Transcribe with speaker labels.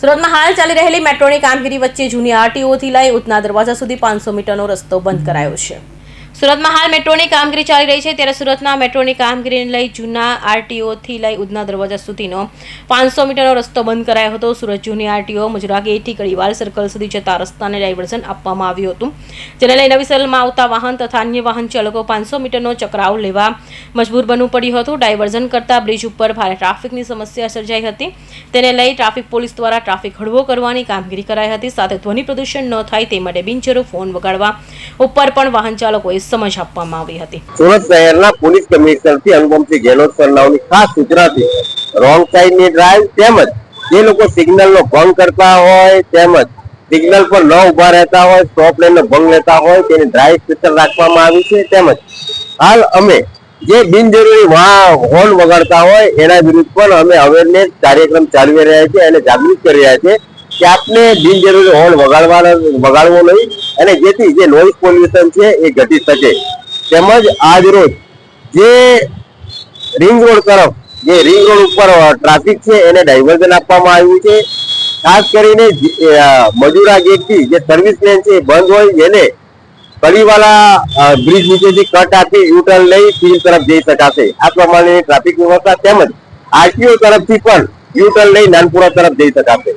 Speaker 1: સુરતમાં હાલ ચાલી રહેલી મેટ્રોની કામગીરી વચ્ચે જૂની આરટીઓથી લઈ ઉધના દરવાજા સુધી પાંચસો મીટરનો રસ્તો બંધ કરાયો છે. સુરતમાં હાલ મેટ્રોની કામગીરી ચાલી રહી છે. ત્યારે સુરતના મેટ્રોની કામગીરીને લઈ જૂના આરટીઓથી લઈ ઉધના દરવાજા સુધીનો પાંચસો મીટરનો રસ્તો બંધ કરાયો હતો. સુરત જૂની આરટીઓ મુજરા ગેટથી કડીવાલ સર્કલ સુધી જતા રસ્તાને ડાયવર્ઝન આપવામાં આવ્યું હતું. જેને લઈ નવી સલમાં આવતા વાહન તથા અન્ય વાહન ચાલકો પાંચસો મીટરનો ચકરાવ લેવા મજબૂર બનવું પડ્યું હતું. ડાયવર્ઝન કરતા બ્રિજ ઉપર ભારે ટ્રાફિકની સમસ્યા સર્જાઈ હતી. તેને લઈ ટ્રાફિક પોલીસ દ્વારા ટ્રાફિક હળવો કરવાની કામગીરી કરાઈ હતી. સાથે ધ્વનિ પ્રદૂષણ ન થાય તે માટે બિનજરૂર ફોન વગાડવા ઉપર પણ વાહન ચાલકોએ સમજ આપવામાં આવી હતી.
Speaker 2: સુરત શહેરના પોલીસ કમિશનરથી અનુપમસિંહ ગેહલોત સરનાઓની ખાસ સૂચનાથી રોંગ સાઈડની ડ્રાઈવ તેમજ જે લોકો સિગ્નલનો ભંગ કરતા હોય તેમજ સિગ્નલ પર ન ઊભા રહેતા હોય સ્ટોપ લેનનો ભંગ લેતા હોય તેની ડ્રાઈવ સ્પેશિયલ રાખવામાં આવી છે. તેમજ હાલ અમે જે બિનજરૂરી હોર્ન વગાડતા હોય એના વિરુદ્ધ પણ અમે અવેરનેસ કાર્યક્રમ ચાલવી રહ્યા છે અને જાગૃત કરી રહ્યા છે કે આપને બિનજરૂરી હોર્ન વગાડવાનો વગાડવો નહીં અને જેથી જે નોઇઝ પોલ્યુશન છે એ ઘટી શકે. તેમજ આજ રોજ જે રિંગ રોડ તરફ જે રિંગ રોડ ઉપર ટ્રાફિક છે એને ડાયવર્ઝન આપવામાં આવ્યું છે. ખાસ કરીને જે, ગેટથી જે સર્વિસ લેન છે બંધ હોય એને કડીવાલા બ્રિજ નીચેથી કટ આપી યુટર્ન લઈ ફિલ્ડ તરફ જઈ શકાશે. આ પ્રમાણે ટ્રાફિક વ્યવસ્થા તેમજ આરટીઓ તરફથી પણ યુટર્ન લઈ નાનપુરા તરફ જઈ શકાશે.